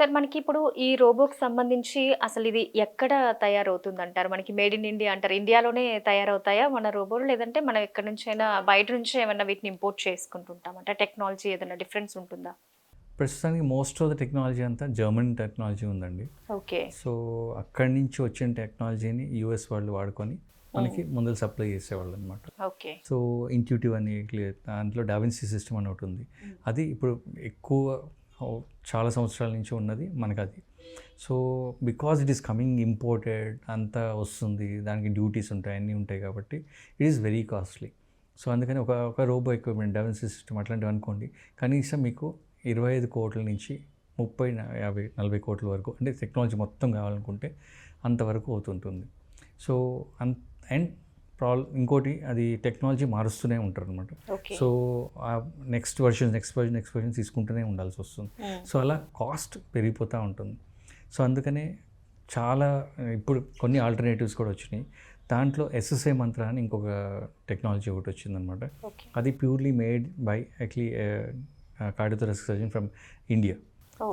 Sir మనకి ఇప్పుడు ఈ రోబోకి సంబంధించి అసలు ఇది ఎక్కడ తయారవుతుంది అంటారు మనకి మేడ్ ఇన్ ఇండియా అంటారు. ఇండియాలోనే తయారవుతాయా మన రోబోలు? లేదంటే మనం ఎక్కడి నుంచైనా బయట నుంచి ఏమైనా వీటిని ఇంపోర్ట్ చేసుకుంటుంటాం అంటే టెక్నాలజీ ఏదైనా డిఫరెన్స్ ఉంటుందా? ప్రస్తుతానికి మోస్ట్ ఆఫ్ ద టెక్నాలజీ అంతా జర్మన్ టెక్నాలజీ ఉందండి. ఓకే. సో అక్కడి నుంచి వచ్చిన టెక్నాలజీని యూఎస్ వాళ్ళు వాడుకొని మనకి ముందర సప్లై చేసేవాళ్ళు అనమాట ఓకే. సో ఇంట్యూటివ్ అని దాంట్లో డావిన్సీ సిస్టమ్ అని ఒకటి ఉంది. అది ఇప్పుడు ఎక్కువ చాలా సంవత్సరాల నుంచి ఉన్నది మనకు అది so because it is coming imported అంతా వస్తుంది దానికి డ్యూటీస్ ఉంటాయి అన్నీ ఉంటాయి కాబట్టి it is very costly. So అందుకని ఒక ఒక రోబో ఎక్విప్మెంట్ డెవెన్సీ సిస్టమ్ అట్లాంటివి అనుకోండి కనీసం మీకు ఇరవై ఐదు కోట్ల నుంచి ముప్పై యాభై నలభై కోట్ల వరకు అంటే టెక్నాలజీ మొత్తం కావాలనుకుంటే అంతవరకు అవుతుంటుంది. సో అండ్ ప్రాబ్లం ఇంకోటి అది టెక్నాలజీ మారుస్తూనే ఉంటారు అనమాట so next version next version next version తీసుకుంటూనే ఉండాల్సి వస్తుంది. సో అలా కాస్ట్ పెరిగిపోతూ ఉంటుంది. సో అందుకనే చాలా ఇప్పుడు కొన్ని ఆల్టర్నేటివ్స్ కూడా వచ్చినాయి. దాంట్లో ఎస్ఎస్ఐ మంత్ర అని ఇంకొక టెక్నాలజీ ఒకటి వచ్చిందనమాట అది purely made by actually cardiothoracic surgeon from India.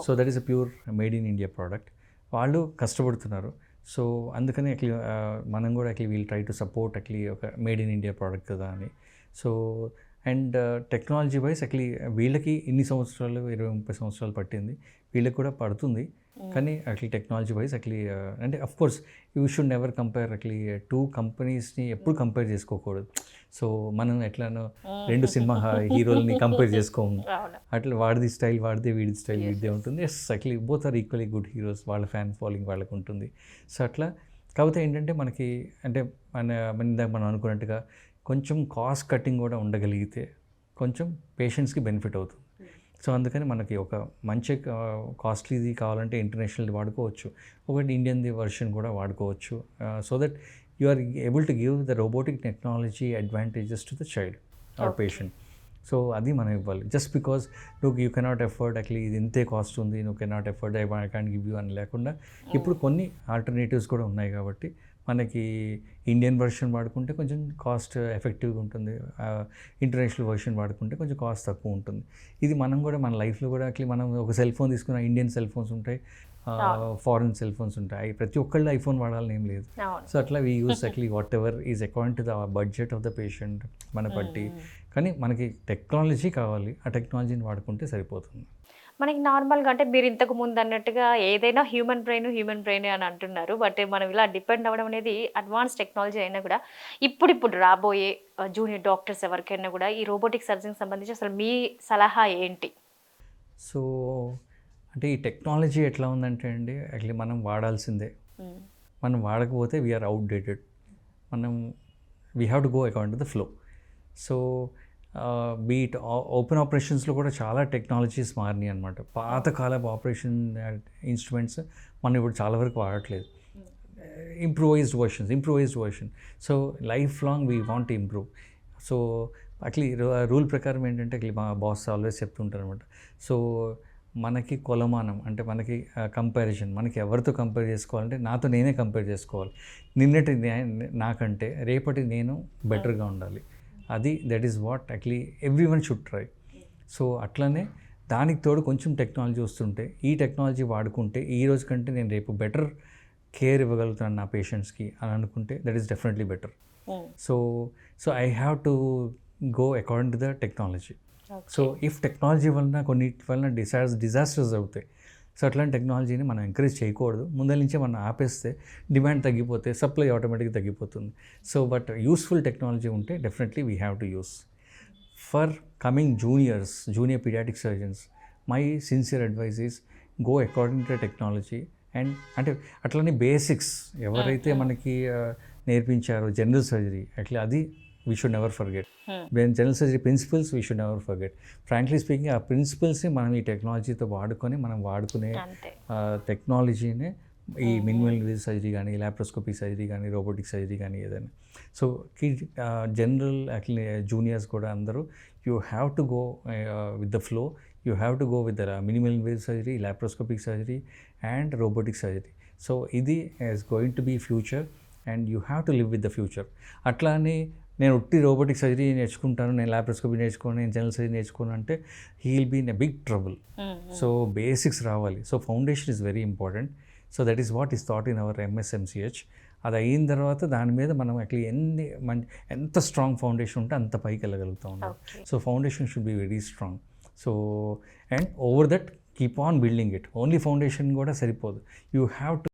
So that is a pure made in India product. వాళ్ళు కష్టపడుతున్నారు. సో అందుకని యాక్చువల్లీ మనం కూడా actually we'll try to support Atlee ఒక మేడ్ ఇన్ ఇండియా ప్రోడక్ట్ కదా అని. సో అండ్ టెక్నాలజీ వైజ్ అట్లీ వీళ్ళకి ఇన్ని సంవత్సరాలు ఇరవై ముప్పై సంవత్సరాలు పట్టింది. వీళ్ళకి కూడా పడుతుంది. కానీ యాక్చువల్లీ టెక్నాలజీ వైజ్ యాక్చువల్లీ అంటే of course you should never compare actually two కంపెనీస్ని ఎప్పుడు కంపేర్ చేసుకోకూడదు. సో మనం ఎట్లానో రెండు సినిమా హీరోల్ని కంపేర్ చేసుకోము. అట్లా వాడిది స్టైల్ వాడితే వీడి స్టైల్ వీడిదే ఉంటుంది. Yes actually both are equally good heroes వాళ్ళ ఫ్యాన్ ఫాలోయింగ్ వాళ్ళకు ఉంటుంది. సో అట్లా కాకపోతే ఏంటంటే మనకి అంటే మన మన ఇందాక మనం అనుకున్నట్టుగా కొంచెం కాస్ట్ కటింగ్ కూడా ఉండగలిగితే కొంచెం పేషెంట్స్కి బెనిఫిట్ అవుతుంది. సో అందుకని మనకి ఒక మంచి కాస్ట్లీది కావాలంటే ఇంటర్నేషనల్ వాడుకోవచ్చు. ఒకటి ఇండియన్ది వర్షన్ కూడా వాడుకోవచ్చు. So that you are able to give the robotic technology advantages to the child or. Patient. So అది మనం ఇవ్వాలి. జస్ట్ బికాస్ నువ్వు యూ కెనాట్ ఎఫర్డ్ యాక్చువల్లీ ఇది ఇంతే కాస్ట్ ఉంది నువ్వు cannot afford I I can give you అని లేకుండా ఇప్పుడు కొన్ని ఆల్టర్నేటివ్స్ కూడా ఉన్నాయి కాబట్టి మనకి ఇండియన్ వర్షన్ వాడుకుంటే కొంచెం కాస్ట్ ఎఫెక్టివ్గా ఉంటుంది. ఇంటర్నేషనల్ వర్షన్ వాడుకుంటే కొంచెం కాస్ట్ తక్కువ ఉంటుంది. ఇది మనం కూడా మన లైఫ్లో కూడా యాక్చువల్లీ మనం ఒక సెల్ ఫోన్ తీసుకున్న ఇండియన్ సెల్ ఫోన్స్ ఉంటాయి. ఫారిన్ సెల్ ఫోన్స్ ఉంటాయి. ప్రతి ఒక్కళ్ళు ఐఫోన్ వాడాలని ఏం లేదు. సో అట్లా we use actually whatever is according to the budget of the patient మన బట్టి కానీ మనకి టెక్నాలజీ కావాలి. ఆ టెక్నాలజీని వాడుకుంటే సరిపోతుంది. మనకి నార్మల్గా అంటే మీరు ఇంతకు ముందు అన్నట్టుగా ఏదైనా హ్యూమన్ బ్రెయిన్ హ్యూమన్ బ్రెయిన్ అని అంటున్నారు. బట్ మనం ఇలా డిపెండ్ అవ్వడం అనేది అడ్వాన్స్ టెక్నాలజీ అయినా కూడా ఇప్పుడిప్పుడు రాబోయే జూనియర్ డాక్టర్స్ ఎవరికైనా కూడా ఈ రోబోటిక్ సర్జరీకి సంబంధించి అసలు మీ సలహా ఏంటి? సో అంటే ఈ టెక్నాలజీ ఎట్లా ఉందంటే అండి యాక్చువల్లీ మనం వాడాల్సిందే. మనం వాడకపోతే వీఆర్ అవుట్డేటెడ్ మనం we have to go according to the flow so but open ఆపరేషన్స్లో కూడా చాలా టెక్నాలజీస్ మారినాయి అనమాట పాతకాలపు ఆపరేషన్ ఇన్స్ట్రుమెంట్స్ మనం ఇప్పుడు చాలా వరకు వాడట్లేదు. Improvised versions improvised version so life long we want improve so Atlee rule ప్రకారం ఏంటంటే మా బాస్ ఆల్వేస్ చెప్తుంటారు అనమాట సో మనకి కొలమానం అంటే మనకి కంపారిజన్ మనకి ఎవరితో కంపేర్ చేసుకోవాలంటే నాతో నేనే కంపేర్ చేసుకోవాలి. నిన్నటి నాకంటే రేపటి నేను బెటర్గా ఉండాలి. అది that is what actually everyone should try so అట్లనే దానికి తోడు కొంచెం టెక్నాలజీ వస్తుంటే ఈ టెక్నాలజీ వాడుకుంటే ఈ రోజు కంటే నేను రేపు బెటర్ కేర్ ఇవ్వగలుగుతాను నా పేషెంట్స్కి అని అనుకుంటే that is definitely better so so I have to go according to the technology so if technology వలన కొన్నిటి వలన డిసాస్ డిజాస్టర్స్ అవుతాయి సో అట్లాంటి టెక్నాలజీని మనం ఎంకరేజ్ చేయకూడదు. ముందర నుంచే మనం ఆపేస్తే డిమాండ్ తగ్గిపోతే సప్లై ఆటోమేటిక్గా తగ్గిపోతుంది. సో బట్ యూస్ఫుల్ టెక్నాలజీ ఉంటే definitely we have to use. For coming juniors junior pediatric surgeons my sincere advice is go according to technology and అంటే అట్లనే బేసిక్స్ ఎవరైతే మనకి నేర్పించారో జనరల్ సర్జరీ యాక్చువల్లీ అది we should never forget general surgery principles we should never forget frankly speaking ఆ ప్రిన్సిపల్స్ని మనం ఈ టెక్నాలజీతో వాడుకొని మనం వాడుకునే టెక్నాలజీనే ఈ మినిమల్ సర్జరీ కానీ ల్యాప్రోస్కోపీ సర్జరీ కానీ రోబోటిక్ సర్జరీ కానీ ఏదైనా. సో కి జనరల్ జూనియర్స్ కూడా అందరూ you have to go with the flow you have to go with the minimal invasive surgery laparoscopic surgery and robotic surgery so ఇది is going to be future and you have to live with the future అట్లా అని నేను ఉట్టి robotic surgery నేర్చుకుంటాను నేను laparoscopy నేర్చుకోను నేను general surgery నేర్చుకోను అంటే he will be in a big trouble. So basics రావాలి. So foundation is very important. So that is what is thought in our MSMCH. అది అయిన తర్వాత దాని మీద మనం యాక్చువల్లీ ఎన్ని మంచి ఎంత స్ట్రాంగ్ ఫౌండేషన్ ఉంటే అంత పైకి వెళ్ళగలుగుతాం ఉన్నాం. So foundation should be very strong. So and over that keep on building it. Only foundation కూడా సరిపోదు. You have to